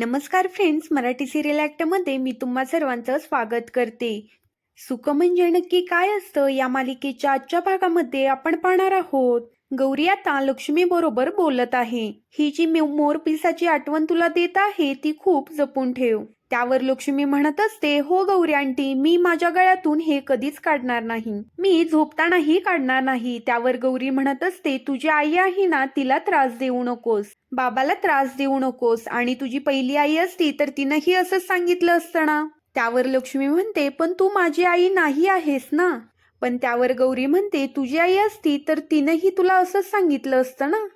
नमस्कार friends Marathi serial ॲक्टमध्ये मी तुम्हा सर्वांचं स्वागत करते. सुख म्हणजे नक्की काय असतं या मालिकेच्या आजच्या भागामध्ये आपण पाहणार आहोत. गौरी आता लक्ष्मी बरोबर बोलत आहे. ही जी मोर पिसाची आठवण तुला देत आहे ती खूप जपून ठेव. त्यावर लक्ष्मी म्हणत असते हो गौरी आंटी मी माझ्या गळ्यातून हे कधीच काढणार नाही. मी झोपतानाही काढणार नाही. त्यावर गौरी म्हणत असते तुझी आई आहे ना तिला त्रास देऊ नकोस. बाबाला त्रास देऊ नकोस. आणि तुझी पहिली आई असती तर तिनंही असंच सांगितलं असतं ना. त्यावर लक्ष्मी म्हणते पण तू माझी आई नाही आहेस ना. पण त्यावर गौरी म्हणते तुझी आई असती तर तिनंही तुला असंच सांगितलं असतं ना.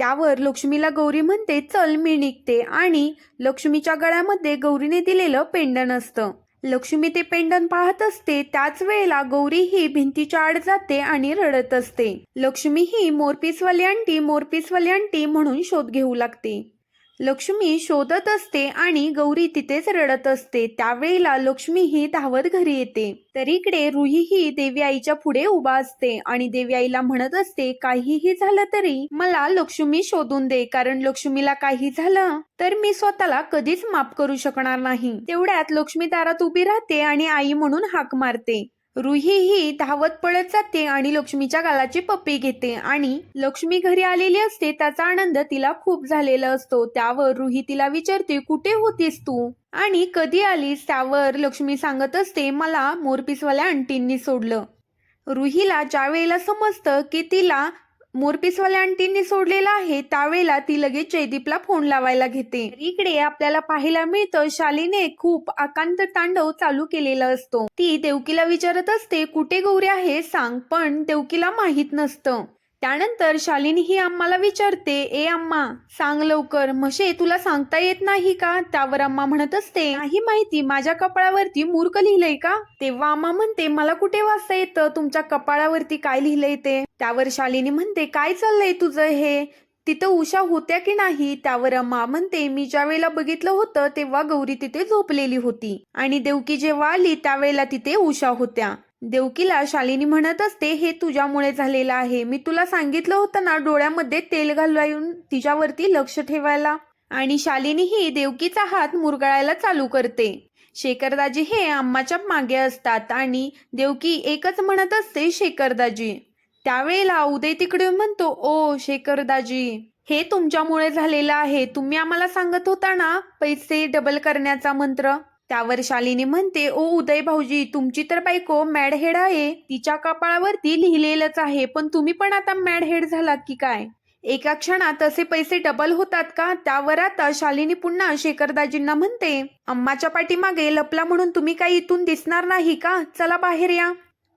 त्यावर लक्ष्मीला गौरी म्हणते चल मी निघते. आणि लक्ष्मीच्या गळ्यामध्ये गौरीने दिलेलं पेंडन असतं. लक्ष्मी ते पेंडन पाहत असते त्याच वेळेला गौरी ही भिंतीच्या आड जाते आणि रडत असते. लक्ष्मी ही मोरपीसवाली आंटी मोरपीसवाली आंटी म्हणून शोध घेऊ लागते. लक्ष्मी शोधत असते आणि गौरी तिथेच रडत असते. त्यावेळेला लक्ष्मी ही धावत घरी येते. तर इकडे रुही ही देवी आईच्या पुढे उभा असते आणि देवी आईला म्हणत असते काहीही झालं तरी मला लक्ष्मी शोधून दे कारण लक्ष्मीला काही झालं तर मी स्वतःला कधीच माफ करू शकणार नाही. तेवढ्यात लक्ष्मी दारात उभी राहते आणि आई म्हणून हाक मारते. रुही ही धावत पळत जाते आणि लक्ष्मीच्या गालाची पप्पी घेते आणि लक्ष्मी घरी आलेली असते त्याचा आनंद तिला खूप झालेला असतो. त्यावर रुही तिला विचारते कुठे होतीस तू? आणि कधी आलीस? त्यावर लक्ष्मी सांगत असते मला मोरपीसवाल्या आंटींनी सोडलं. रुहीला ज्या वेळेला समजतं की तिला मोरपीसवाल्या आंटींनी सोडलेला आहे त्यावेळेला ती लगेच जयदीपला फोन लावायला घेते. इकडे आपल्याला पाहायला मिळतं शालीने खूप आकांत तांडव चालू केलेला असतो. ती देवकीला विचारत असते कुठे गौरी आहे? सांग. पण देवकीला माहीत नसतं. त्यानंतर शालिनी ही आम्हाला विचारते ए अम्मा सांग लवकर म्हशे तुला सांगता येत नाही का? त्यावर अम्मा म्हणत असते नाही माहिती माझ्या कपाळावरती मूर्ख लिहिलंय का? तेव्हा अम्मा म्हणते मला कुठे वाचता येतं? तुमच्या कपाळावरती काय लिहिलंय ते? त्यावर शालिनी म्हणते काय चाललंय तुझं हे? तिथं उषा होत्या की नाही? त्यावर अम्मा म्हणते मी ज्या वेळेला बघितलं होतं तेव्हा गौरी तिथे झोपलेली होती आणि देवकी जेव्हा आली त्यावेळेला तिथे उषा होत्या. देवकीला शालिनी म्हणत असते हे तुझ्यामुळे झालेलं आहे. मी तुला सांगितलं होतं ना डोळ्यामध्ये तेल घालून तिच्यावरती लक्ष ठेवायला. आणि शालिनी ही देवकीचा हात मुरगळायला चालू करते. शेखरदाजी हे अम्माच्या मागे असतात आणि देवकी एकच म्हणत असते शेखरदाजी. त्यावेळेला उदय तिकडे म्हणतो ओ शेखरदाजी हे तुमच्यामुळे झालेलं आहे. तुम्ही आम्हाला सांगत होता ना पैसे डबल करण्याचा मंत्र? त्यावर शालिनी म्हणते ओ उदय भाऊजी तुमची तर बायको मॅडहेड आहे. तिच्या कपाळावरती लिहिलेलंच आहे. पण तुम्ही पण आता मॅडहेड झालात की काय? एका क्षणात असे पैसे डबल होतात का? त्यावर आता शालिनी पुन्हा शेखरदाजींना म्हणते अम्माच्या पाठीमागे लपला म्हणून तुम्ही काही इथून दिसणार नाही का? चला बाहेर या.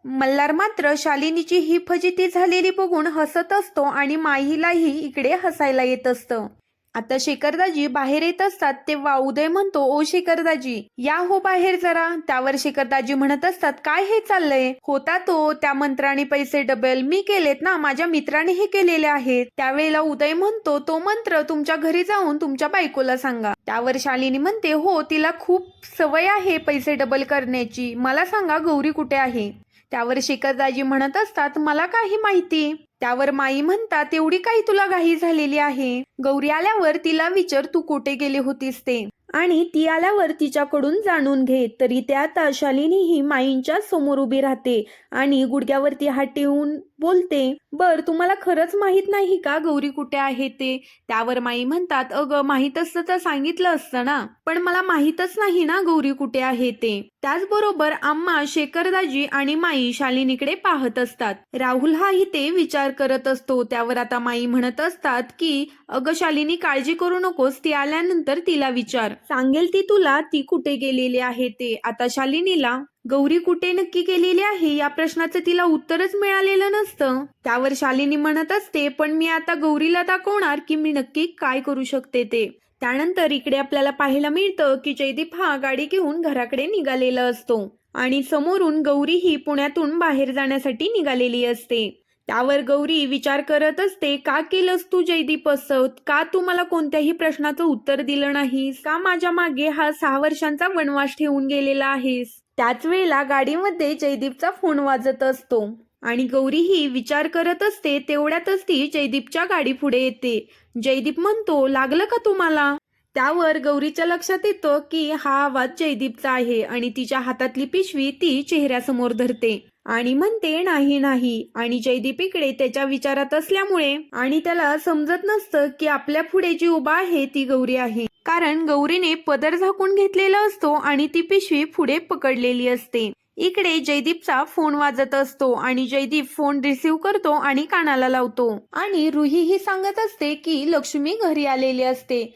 मल्हार मात्र शालिनीची ही फजिती झालेली बघून हसत असतो आणि माहीलाही इकडे हसायला येत असतं. आता शेखरदाजी बाहेर येत असतात तेव्हा उदय म्हणतो ओ शेखरदाजी या हो बाहेर जरा. त्यावर शेखरदाजी म्हणत असतात काय हे चाललंय? होता तो त्या मंत्राने पैसे डबल मी केलेत ना माझ्या मित्राने हे केलेले आहेत. त्यावेळेला उदय म्हणतो तो मंत्र तुमच्या घरी जाऊन तुमच्या बायकोला सांगा. त्यावर शालिनी म्हणते हो तिला खूप सवय आहे पैसे डबल करण्याची. मला सांगा गौरी कुठे आहे? त्यावर शेखरदाजी म्हणत असतात मला काही माहिती. त्यावर माई म्हणतात एवढी काही तुला घाई झालेली आहे? गौरी आल्यावर तिला विचार तू कुठे गेले होतीस ते? आणि ती आल्यावर तिच्याकडून जाणून घे तरी त्या आता शालिनी ही माईंच्या समोर उभी राहते आणि गुडघ्यावरती हात ठेवून बोलते. बर तुम्हाला खरंच माहीत नाही का गौरी कुठे आहे ते? त्यावर माई म्हणतात अगं माहीत असतं तर सांगितलं असतं ना. पण मला माहीतच नाही ना गौरी कुठे आहे ते. त्याचबरोबर आम्हा शेखरदाजी आणि माई शालिनीकडे पाहत असतात. राहुल हाही ते विचार करत असतो. त्यावर आता माई म्हणत असतात की अगं शालिनी काळजी करू नकोस. ती आल्यानंतर तिला विचार. सांगेल ती तुला ती कुठे गेलेली आहे ते. आता शालिनीला गौरी कुठे नक्की केलेली आहे? या प्रश्नाचं तिला उत्तरच मिळालेलं नसतं. त्यावर शालिनी म्हणत असते पण मी आता गौरीला दाखवणार की मी नक्की काय करू शकते ते. त्यानंतर इकडे आपल्याला पाहायला मिळतं की जयदीप हा गाडी घेऊन घराकडे निघालेला असतो. आणि समोरून गौरी ही पुण्यातून बाहेर जाण्यासाठी निघालेली असते. त्यावर गौरी विचार करत असते का केलंस तू जयदीप असं? का तू मला कोणत्याही प्रश्नाचं उत्तर दिलं नाहीस? का माझ्या मागे हा सहा वर्षांचा वनवास ठेवून गेलेला आहेस? त्याच वेळेला गाडीमध्ये जयदीपचा फोन वाजत असतो. आणि गौरी ही विचार करत असते तेवढ्यातच ती जयदीपच्या गाडी पुढे येते. जयदीप म्हणतो लागलं का तुम्हाला? त्यावर गौरीच्या लक्षात येतं की हा आवाज जयदीपचा आहे आणि तिच्या हातातली पिशवी ती चेहऱ्यासमोर धरते. आणि म्हणते नाही नाही. आणि जयदीप इकडे त्याच्या विचारात असल्यामुळे आणि त्याला समजत नसतं की आपल्या पुढे जी उभा आहे ती गौरी आहे. कारण गौरीने पदर झाकून घेतलेला असतो आणि ती पिशवी पुढे पकडलेली असते. इकडे जयदीपचा फोन वाजत असतो आणि जयदीप फोन रिसीव्ह करतो आणि कानाला लावतो. आणि रुही ही सांगत असते की लक्ष्मी घरी आलेली असते.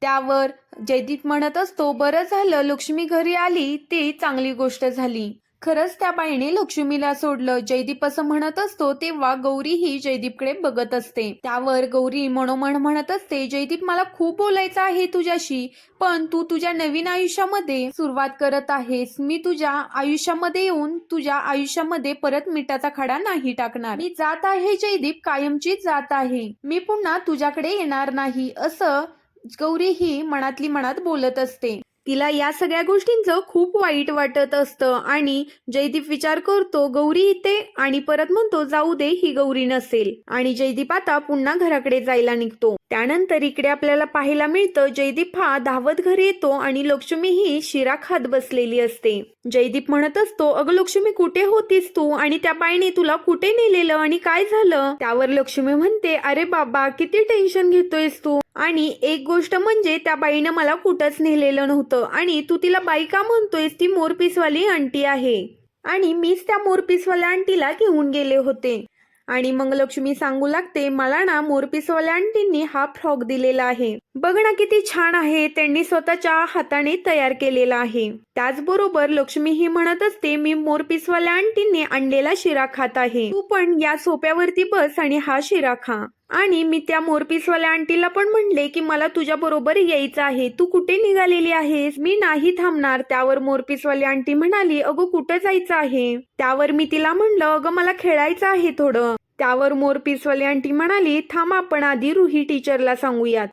त्यावर जयदीप म्हणत असतो बरं झालं लक्ष्मी घरी आली ते चांगली गोष्ट झाली. खरंच त्या बाईने लक्ष्मीला सोडलं. जयदीप असं म्हणत असतो तेव्हा गौरी ही जयदीपकडे बघत असते. त्यावर गौरी मनोमन म्हणत असते जयदीप मला खूप बोलायचं आहे तुझ्याशी पण तू तुझ्या नवीन आयुष्यामध्ये सुरुवात करत आहेस. मी तुझ्या आयुष्यामध्ये येऊन तुझ्या आयुष्यामध्ये परत मिठाचा खडा नाही टाकणार. मी जात आहे जयदीप कायमची जात आहे. मी पुन्हा तुझ्याकडे येणार नाही असं गौरी ही मनातली मनात बोलत असते. तिला या सगळ्या गोष्टींचं खूप वाईट वाटत असतं आणि जयदीप विचार करतो गौरी इथे. आणि परत म्हणतो जाऊ दे ही गौरी नसेल. आणि जयदीप आता पुन्हा घराकडे जायला निघतो. त्यानंतर इकडे आपल्याला पाहायला मिळतं जयदीप हा धावत घरी येतो आणि लक्ष्मी ही शिरा खात बसलेली असते. जयदीप म्हणत असतो अगं लक्ष्मी कुठे होतीस तू? आणि त्या बाईने तुला कुठे नेलेलं? आणि काय झालं? त्यावर लक्ष्मी म्हणते अरे बाबा किती टेन्शन घेतोयस तू? आणि एक गोष्ट म्हणजे त्या बाईनं मला कुठंच नेलेलं नव्हतं. आणि तू तिला बाई का म्हणतोयस? ती मोरपीसवाली आंटी आहे. आणि मीच त्या मोरपीसवाल्या आंटीला घेऊन गेले होते. आणि मग लक्ष्मी सांगू लागते मला ना मोरपीसवाल्या आंटींनी हा फ्रॉक दिलेला आहे. बघ ना किती छान आहे. त्यांनी स्वतःच्या हाताने तयार केलेला आहे. त्याचबरोबर लक्ष्मी ही म्हणत असते मी मोरपीसवाल्या आंटींनी आणलेला शिरा खात आहे. तू पण या सोप्यावरती बस आणि हा शिरा खा. आणि मी त्या मोरपीसवाल्या आंटीला पण म्हणले की मला तुझ्या बरोबर यायचं आहे. तू कुठे निघालेली आहेस? मी नाही थांबणार. त्यावर मोरपीसवाली आंटी म्हणाली अगं कुठं जायचं आहे? त्यावर मी तिला म्हणलं अगं मला खेळायचं आहे थोडं. त्यावर मोरपीसवाली आंटी म्हणाली थांब आपण आधी रुही टीचरला सांगूयात.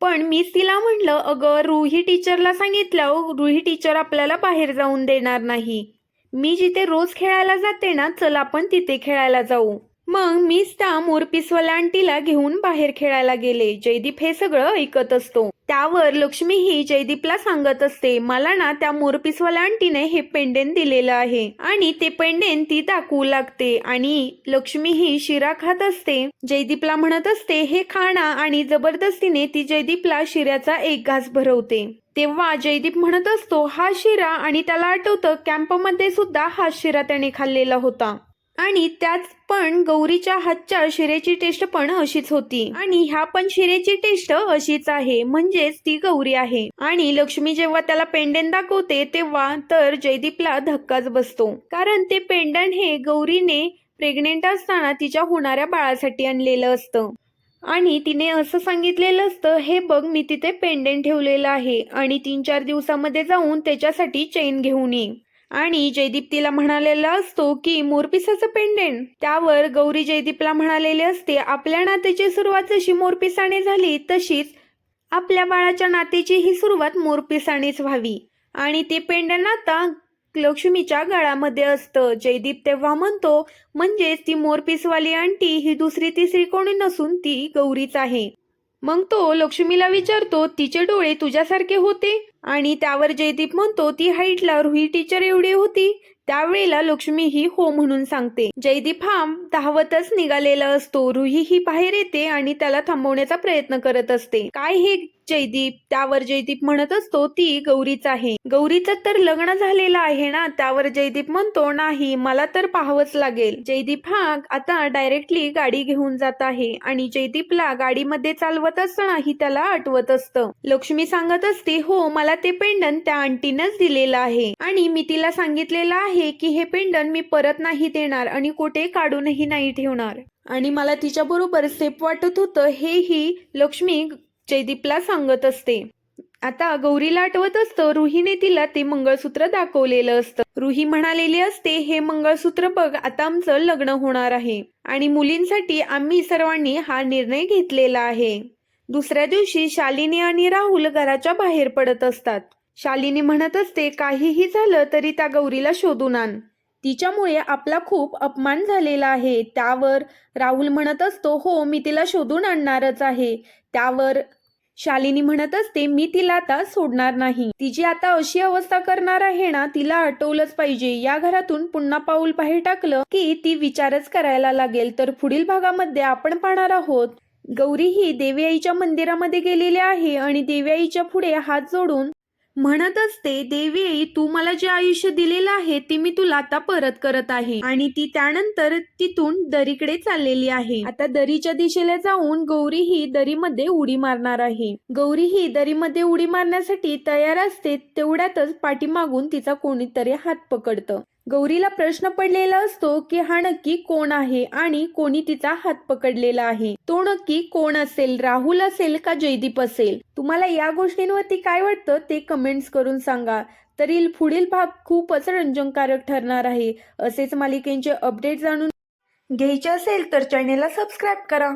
पण मीच तिला म्हणलं अगं रुही टीचरला सांगितलं रुही टीचर आपल्याला बाहेर जाऊन देणार नाही. मी जिथे रोज खेळायला जाते ना चल आपण तिथे खेळायला जाऊ. मग मीच त्या मोरपिसवाल्या आंटीला घेऊन बाहेर खेळायला गेले. जयदीप हे सगळं ऐकत असतो. त्यावर लक्ष्मी ही जयदीपला सांगत असते मला ना त्या मोरपिसवाल्या आंटीने हे पेंडेन दिलेलं आहे. आणि ते पेंडेन ती दाखवू लागते आणि लक्ष्मी ही शिरा खात असते. जयदीपला म्हणत असते हे खाणा आणि जबरदस्तीने ती जयदीपला शिऱ्याचा एक घास भरवते. तेव्हा जयदीप म्हणत असतो हा शिरा आणि त्याला आठवतं कॅम्पमध्ये सुद्धा हा शिरा त्याने खाल्लेला होता. आणि त्यात पण गौरीच्या हातच्या शिरेची टेस्ट पण अशीच होती. आणि ह्या पण शिरेची टेस्ट अशीच आहे. म्हणजेच ती गौरी आहे. आणि लक्ष्मी जेव्हा त्याला पेंडन दाखवते तेव्हा तर जयदीपला धक्काच बसतो. कारण ते पेंडन हे गौरीने प्रेग्नेंट असताना तिच्या होणाऱ्या बाळासाठी आणलेलं असतं. आणि तिने असं सांगितलेलं असतं हे बघ मी तिथे पेंडेंट ठेवलेलं आहे. आणि तीन चार दिवसामध्ये जाऊन त्याच्यासाठी चेन घेऊन ये. आणि जयदीप तिला म्हणालेला असतो की मोरपिसाचं पेंडेंट. त्यावर गौरी जयदीपला म्हणालेले असते आपल्या नात्याची सुरुवात जशी मोरपिसाने झाली तशीच आपल्या बाळाच्या नातेची ही सुरुवात मोरपिसानेच व्हावी. आणि ते पेंडंट आता लक्ष्मीच्या गळामध्ये असतं. जयदीप तेव्हा म्हणतो म्हणजेच ती मोरपिसवाली आंटी ही दुसरी तिसरी कोणी नसून ती गौरीच आहे. मग तो लक्ष्मीला विचारतो तिचे डोळे तुझ्यासारखे होते? आणि त्यावर जयदीप म्हणतो ती हाईटला रुही टीचर एवढी होती त्यावेळेला लक्ष्मी ही हो म्हणून सांगते. जयदीप हा धावतच निघालेला असतो रुही ही बाहेर येते आणि त्याला थांबवण्याचा प्रयत्न करत असते. काय हे जयदीप? त्यावर जयदीप म्हणत असतो ती गौरीच आहे. गौरीच तर लग्न झालेलं आहे ना? त्यावर जयदीप म्हणतो नाही मला तर पाहावंच लागेल. जयदीप हा आता डायरेक्टली गाडी घेऊन जात आहे. आणि जयदीपला गाडीमध्ये चालवत असतानाही त्याला आठवत असतं. लक्ष्मी सांगत असते हो मला ते पेंडन त्या आंटीनंच दिलेलं आहे. आणि मी तिला सांगितलेलं आहे की हे पेंडन मी परत नाही देणार आणि कुठे काढूनही नाही ठेवणार. आणि मला तिच्या बरोबर सेफ वाटत होतं हेही लक्ष्मी जयदीपला सांगत असते. आता गौरीला आठवत असतं रुहीने तिला ते मंगळसूत्र दाखवलेलं असतं. रुही म्हणालेली असते हे मंगळसूत्र बघ आता आमचं लग्न होणार आहे. आणि मुलींसाठी आम्ही सर्वांनी हा निर्णय घेतलेला आहे. दुसऱ्या दिवशी शालिनी आणि राहुल घराच्या बाहेर पडत असतात. शालिनी म्हणत असते काहीही झालं तरी त्या गौरीला शोधून आण. तिच्यामुळे आपला खूप अपमान झालेला आहे. त्यावर राहुल म्हणत असतो हो मी तिला शोधून आणणारच आहे. त्यावर शालिनी म्हणत असते मी तिला आता सोडणार नाही. तिची आता अशी अवस्था करणार आहे ना तिला आठवलंच पाहिजे. या घरातून पुन्हा पाऊल बाहेर टाकलं की ती विचारच करायला लागेल. तर पुढील भागामध्ये आपण पाहणार आहोत. गौरी ही देवी आईच्या मंदिरामध्ये गेलेली आहे आणि देवी आईच्या पुढे हात जोडून म्हणत असते देवी आई तू मला जे आयुष्य दिलेलं आहे ते मी तुला आता परत करत आहे. आणि ती त्यानंतर तिथून दरीकडे चाललेली आहे. आता दरीच्या दिशेला जाऊन गौरी ही दरीमध्ये उडी मारणार आहे. गौरी ही दरीमध्ये उडी मारण्यासाठी तयार असते तेवढ्यातच पाठीमागून तिचा कोणीतरी हात पकडतं. गौरीला प्रश्न पडलेला असतो की हा नक्की कोण आहे आणि कोणी तिचा हात पकडलेला आहे. तो नक्की कोण असेल राहुल असेल का जयदीप असेल? तुम्हाला या गोष्टींवरती काय वाटतं ते कमेंट्स करून सांगा. तरी पुढील भाग खूपच रंजनकारक ठरणार आहे. असेच मालिकेंचे अपडेट जाणून घ्यायचे असेल तर चॅनेलला सबस्क्राईब करा.